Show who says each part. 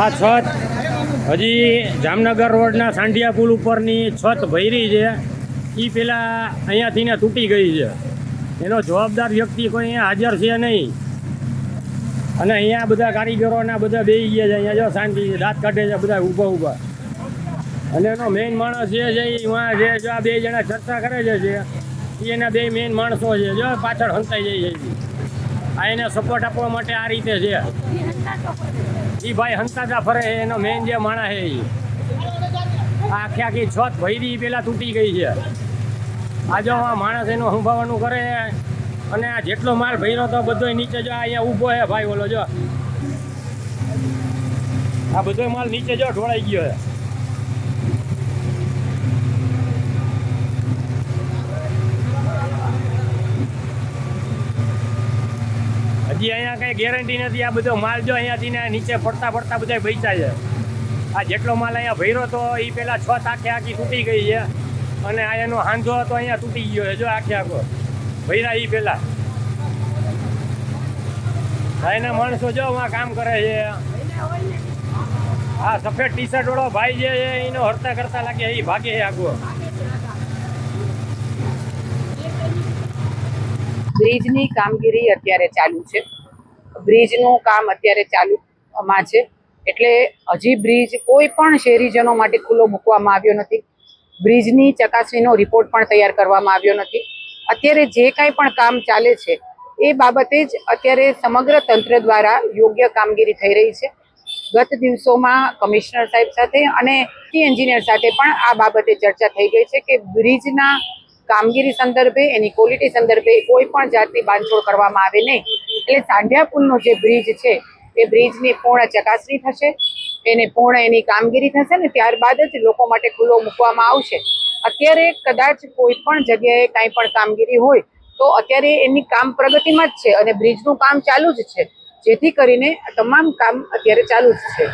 Speaker 1: આ છત હજી જામનગર રોડના સાંઢિયા પુલ ઉપરની છત ભૈરી છે. એ પેલા અહીંયાથી ને તૂટી ગઈ છે. એનો જવાબદાર વ્યક્તિ કોઈ અહીંયા હાજર છે નહીં. અને અહીંયા બધા કારીગરોના બધા બેસી ગયા છે. અહીંયા જો શાંતિ દાંત કાઢે છે, બધા ઊભા ઊભા. અને એનો મેઇન માણસ જે છે એ વાં છે જો આ બે જણા ચર્ચા કરે છે એના બે મેઇન માણસો છે. જો પાછળ હંતાઈ જાય છે. આ એને સપોર્ટ આપવા માટે આ રીતે છે. એ ભાઈ હંતાતા ફરે એનો મેઇન જે માણા છે એ આખી આખી છત ભૈરી પેલા તૂટી ગઈ છે. આ જો આ માણસ એનું સંભાવવાનું કરે અને આ જેટલો માલ ભર્યો તો બધો નીચે જો અહીંયા ઊભો છે, ભાઈ ઓલો જો. આ બધો માલ નીચે જો ઢોળાઈ ગયો છે. હજી અહીંયા કઈ ગેરંટી નથી, આ બધો માલ જો અહીંયાથી ને નીચે પડતા પડતા બધા પૈસા છે. આ જેટલો માલ અહીંયા ભર્યો તો એ પેલા છ આખે આખી તૂટી ગઈ છે. અને આ એનો હાંધો હતો અહીંયા તૂટી ગયો છે, જો આખે આખો. ભર્યા એ પેલા. એના માણસો જો આ કામ કરે છે. આ સફેદ ટી શર્ટ વાળો ભાઈ જે એનો હરતા કરતા લાગે એ ભાગે છે
Speaker 2: બ્રિજની કામગીરી અત્યારે ચાલુ છે. બ્રિજનું કામ અત્યારે ચાલુમાં છે. એટલે હજી બ્રિજ કોઈ પણ શહેરીજનો માટે ખુલ્લો મૂકવામાં આવ્યો નથી. બ્રિજની ચકાસણીનો રિપોર્ટ પણ તૈયાર કરવામાં આવ્યો નથી. અત્યારે જે કાંઈ પણ કામ ચાલે છે, એ બાબતે જ અત્યારે સમગ્ર તંત્ર દ્વારા યોગ્ય કામગીરી થઈ રહી છે. ગત દિવસોમાં કમિશનર સાહેબ સાથે અને એન્જિનિયર સાથે પણ આ બાબતે ચર્ચા થઈ ગઈ છે કે બ્રિજના કામગીરી સંદર્ભે, એની ક્વોલિટી સંદર્ભે કોઈ પણ જાતની બાંધછોડ કરવામાં આવે નહીં. એટલે સાંઢિયા પુલનો જે બ્રિજ છે, એ બ્રિજની પૂર્ણ ચકાસણી થશે. એને પૂર્ણ એની કામગીરી થશે ને ત્યારબાદ જ લોકો માટે ખુલ્લો મૂકવામાં આવશે. અત્યારે કદાચ કોઈ પણ જગ્યાએ કાંઈ પણ કામગીરી હોય, તો અત્યારે એની કામ પ્રગતિમાં જ છે અને બ્રિજનું કામ ચાલુ જ છે. જેથી કરીને તમામ કામ અત્યારે ચાલુ જ છે.